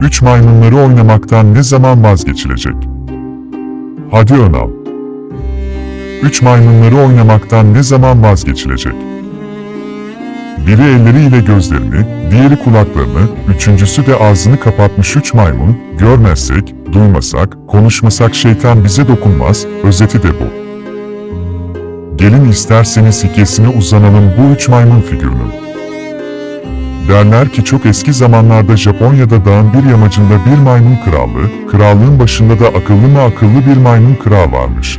Üç maymunları oynamaktan ne zaman vazgeçilecek? Hadi Önal. Üç maymunları oynamaktan ne zaman vazgeçilecek? Biri elleriyle gözlerini, diğeri kulaklarını, üçüncüsü de ağzını kapatmış üç maymun, görmezsek, duymasak, konuşmasak şeytan bize dokunmaz, özeti de bu. Gelin isterseniz hikayesine uzanalım bu üç maymun figürünün. Derler ki çok eski zamanlarda Japonya'da dağın bir yamacında bir maymun krallığı, krallığın başında da akıllı mı akıllı bir maymun kral varmış.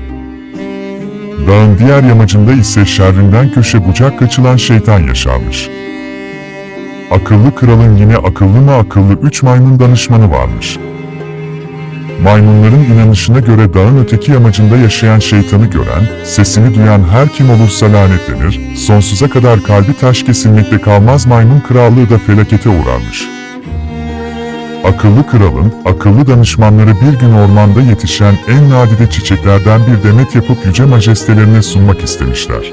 Dağın diğer yamacında ise şerrinden köşe bucak kaçılan şeytan yaşarmış. Akıllı kralın yine akıllı mı akıllı üç maymun danışmanı varmış. Maymunların inanışına göre dağın öteki yamacında yaşayan şeytanı gören, sesini duyan her kim olursa lanetlenir, sonsuza kadar kalbi taş kesilmekte kalmaz maymun krallığı da felakete uğrarmış. Akıllı kralın, akıllı danışmanları bir gün ormanda yetişen en nadide çiçeklerden bir demet yapıp yüce majestelerine sunmak istemişler.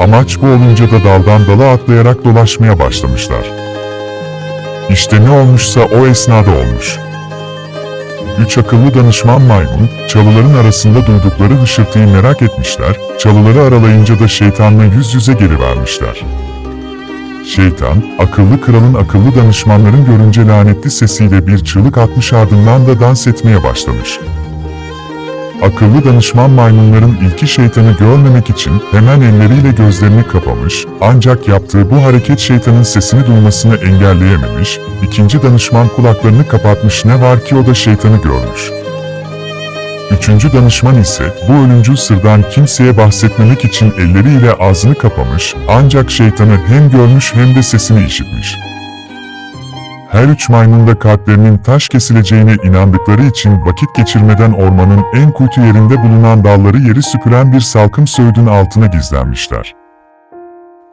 Amaç bu olunca da daldan dala atlayarak dolaşmaya başlamışlar. İşte ne olmuşsa o esnada olmuş. Üç akıllı danışman maymun, çalıların arasında duydukları hışırtıyı merak etmişler, çalıları aralayınca da şeytanla yüz yüze gelivermişler. Şeytan, akıllı kralın akıllı danışmanların görünce lanetli sesiyle bir çığlık atmış ardından da dans etmeye başlamış. Akıllı danışman maymunların ilki şeytanı görmemek için hemen elleriyle gözlerini kapamış, ancak yaptığı bu hareket şeytanın sesini duymasını engelleyememiş, ikinci danışman kulaklarını kapatmış ne var ki o da şeytanı görmüş. Üçüncü danışman ise bu ölümcül sırdan kimseye bahsetmemek için elleriyle ağzını kapamış, ancak şeytanı hem görmüş hem de sesini işitmiş. Her üç maymun da kalplerinin taş kesileceğine inandıkları için vakit geçirmeden ormanın en kuytu yerinde bulunan dalları yeri süpüren bir salkım söğüdün altına gizlenmişler.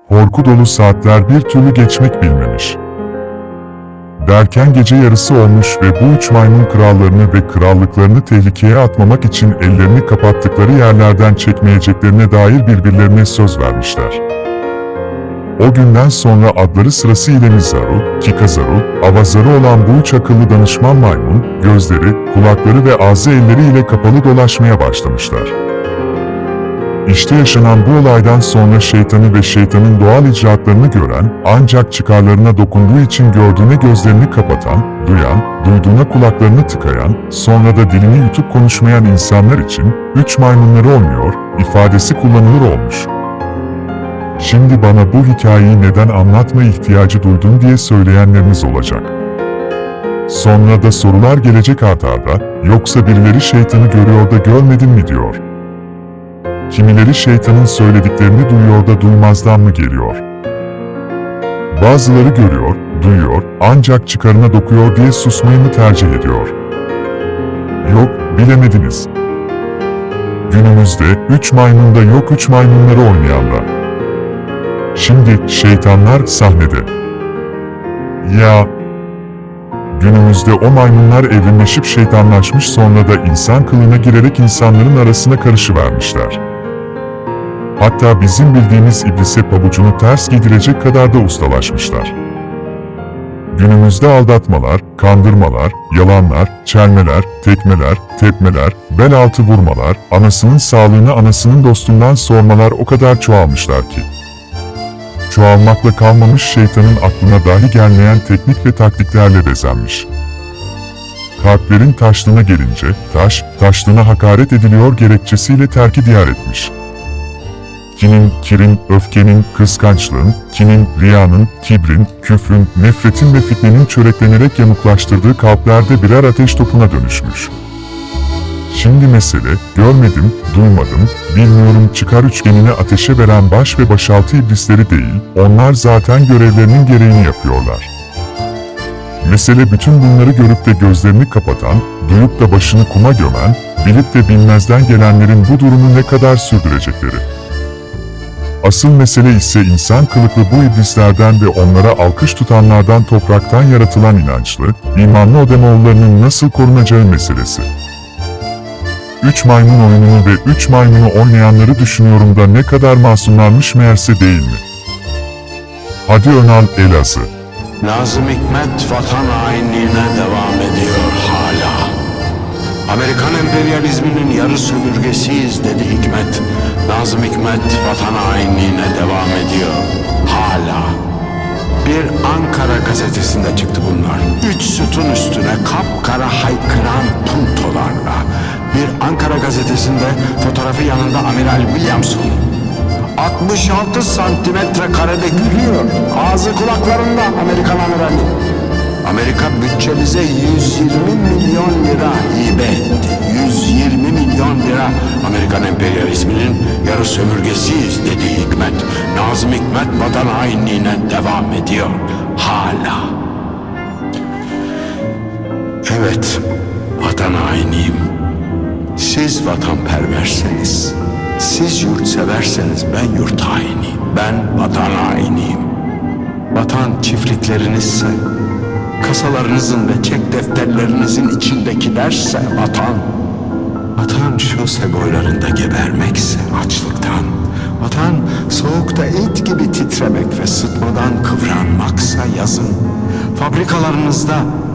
Korku dolu saatler bir türlü geçmek bilmemiş. Derken gece yarısı olmuş ve bu üç maymun krallarını ve krallıklarını tehlikeye atmamak için ellerini kapattıkları yerlerden çekmeyeceklerine dair birbirlerine söz vermişler. O günden sonra adları sırasıyla Mizaru, Kikazaru, Avazaru olan bu üç akıllı danışman maymun, gözleri, kulakları ve ağzı elleriyle kapalı dolaşmaya başlamışlar. İşte yaşanan bu olaydan sonra şeytanı ve şeytanın doğal icraatlarını gören, ancak çıkarlarına dokunduğu için gördüğüne gözlerini kapatan, duyan, duyduğuna kulaklarını tıkayan, sonra da dilini yutup konuşmayan insanlar için, üç maymunları olmuyor, ifadesi kullanılır olmuş. Şimdi bana bu hikayeyi neden anlatma ihtiyacı duydun diye söyleyenleriniz olacak. Sonra da sorular gelecek ardarda, yoksa birileri şeytanı görüyor da görmedin mi diyor. Kimileri şeytanın söylediklerini duyuyor da duymazdan mı geliyor? Bazıları görüyor, duyuyor, ancak çıkarına dokuyor diye susmayı mı tercih ediyor? Yok, bilemediniz. Günümüzde üç maymunda yok üç maymunları oynayan da. Şimdi şeytanlar sahnede. Ya Günümüzde o maymunlar evrimleşip şeytanlaşmış sonra da insan kılığına girerek insanların arasına karışıvermişler. Hatta bizim bildiğimiz iblise pabucunu ters giydirecek kadar da ustalaşmışlar. Günümüzde aldatmalar, kandırmalar, yalanlar, çelmeler, tekmeler, tepmeler, bel altı vurmalar, anasının sağlığını anasının dostundan sormalar o kadar çoğalmışlar ki. Çoğalmakla kalmamış şeytanın aklına dahi gelmeyen teknik ve taktiklerle bezenmiş. Kalplerin taşlığına gelince, taş, taşlığına hakaret ediliyor gerekçesiyle terki diyar etmiş. Kinin, kirin, öfkenin, kıskançlığın, kinin, riyanın, kibrin, küfrün, nefretin ve fitnenin çöreklenerek yamuklaştırdığı kalplerde birer ateş topuna dönüşmüş. Şimdi mesele, görmedim, duymadım, bilmiyorum çıkar üçgenini ateşe veren baş ve başaltı iblisleri değil, onlar zaten görevlerinin gereğini yapıyorlar. Mesele bütün bunları görüp de gözlerini kapatan, duyup da başını kuma gömen, bilip de bilmezden gelenlerin bu durumu ne kadar sürdürecekleri. Asıl mesele ise insan kılıklı bu iblislerden ve onlara alkış tutanlardan topraktan yaratılan inançlı, imanlı Odemoğullarının nasıl korunacağı meselesi. Üç maymun oyununu ve üç maymunu oynayanları düşünüyorum da ne kadar masumlarmış meğerse değil mi? Hadi Önal Elazığ. Nazım Hikmet vatan hainliğine devam ediyor hala. Amerikan emperyalizminin yarı sömürgesiyiz dedi Hikmet. Nazım Hikmet vatan hainliğine devam ediyor hala. Bir Ankara gazetesinde çıktı bunlar. Üç sütun üstüne kapkara haykıran puntolarla. Bir Ankara gazetesinde fotoğrafı yanında Amiral Williamson. 66 santimetre karede gülüyor. Ağzı kulaklarında Amerikan amirali. Amerika bütçemize 120 milyon lira hibe etti. 120 milyon lira Amerikan emperyalizminin yarı sömürgesiyiz dedi Hikmet. Nazım Hikmet vatan hainliğine devam ediyor. Hala. Evet, vatan hainiyim. Siz vatanperverseniz, siz yurtseverseniz ben yurt hainiyim. Ben vatan hainiyim. Vatan çiftliklerinizse, kasalarınızın ve çek defterlerinizin içindekilerse vatan. Vatan şose boylarında gebermekse açlıktan. Vatan soğukta et gibi titremek ve sıtmadan kıvranmaksa yazın. Fabrikalarınızda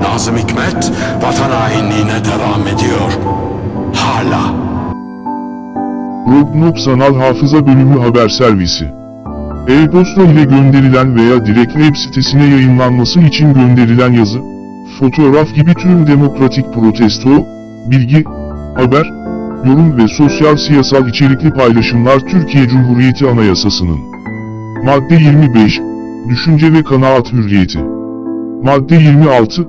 Nazım Hikmet vatan hainliğine devam ediyor. Hala. Rognop Sanal Hafıza Bölümü Haber Servisi E-posta ile gönderilen veya direkt web sitesine yayınlanması için gönderilen yazı, fotoğraf gibi tüm demokratik protesto, bilgi, haber, yorum ve sosyal siyasal içerikli paylaşımlar Türkiye Cumhuriyeti Anayasası'nın Madde 25, Düşünce ve Kanaat Hürriyeti Madde 26,